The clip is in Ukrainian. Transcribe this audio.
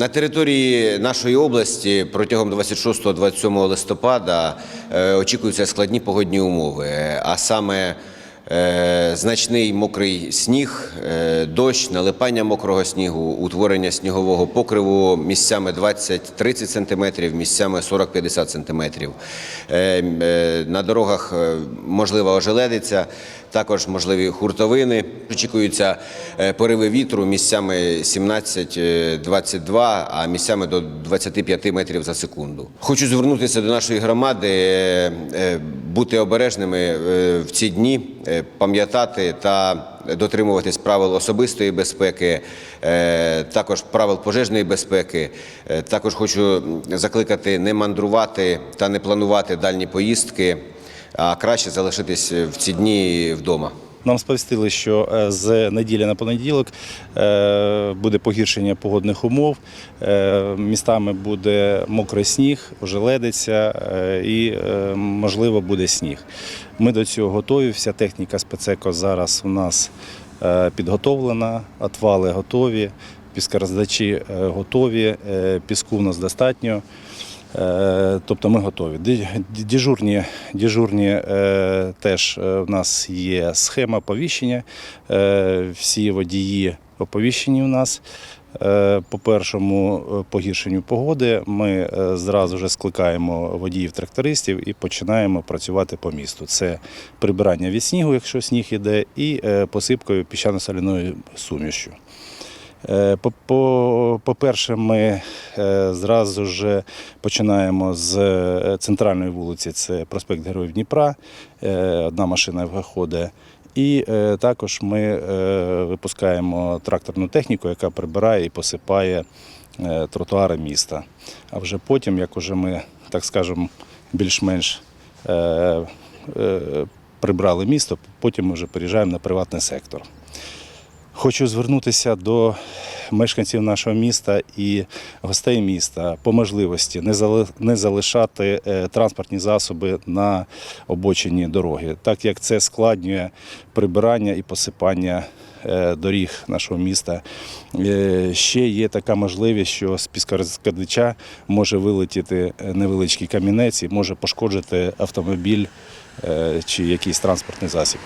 На території нашої області протягом 26-27 листопада е, очікуються складні погодні умови, а саме е, значний мокрий сніг, е, дощ, налипання мокрого снігу, утворення снігового покриву місцями 20-30 см, місцями 40-50 см. Е, е, На дорогах е, можлива ожеледиця, також можливі хуртовини. Очікуються е, пориви вітру місцями 17-22, а місцями до 25 метрів за секунду. Хочу звернутися до нашої громади, е, е, бути обережними е, в ці дні, е, пам'ятати та дотримуватись правил особистої безпеки, е, також правил пожежної безпеки. Також хочу закликати не мандрувати та не планувати дальні поїздки, а краще залишитись в ці дні вдома. Нам сповістили, що е, з неділі на понеділок е, буде погіршення погодних умов. Е, Містами буде мокрий сніг, ожеледиця е, і, можливо, буде сніг. Ми до цього готові. Вся техніка спецеко зараз у нас підготовлена, отвали готові, піскороздачі готові, піску у нас достатньо. Е, Тобто ми готові. Ді- Дежурні, дежурні е, теж е, в нас є схема оповіщення. Е, Всі водії оповіщені у нас. По першому погіршенню погоди ми зразу ж скликаємо водіїв-трактористів і починаємо працювати по місту. Це прибирання від снігу, якщо сніг іде, і посипкою піщано-соляною сумішю. Е, по- по- По-перше, ми е, зразу ж починаємо з е, центральної вулиці, це проспект Героїв Дніпра, одна машина виходить. І також ми випускаємо тракторну техніку, яка прибирає і посипає тротуари міста. А вже потім, як уже ми, так скажемо, більш-менш прибрали місто, потім ми вже переїжджаємо на приватний сектор. Хочу звернутися до мешканців нашого міста і гостей міста по можливості не зали- не залишати е, транспортні засоби на обочині дороги, так як це складнює прибирання і посипання е, доріг нашого міста. Е, Ще є така можливість, що з піскорозкладача може вилетіти невеличкий камінець і може пошкоджити автомобіль чи якийсь транспортний засіб.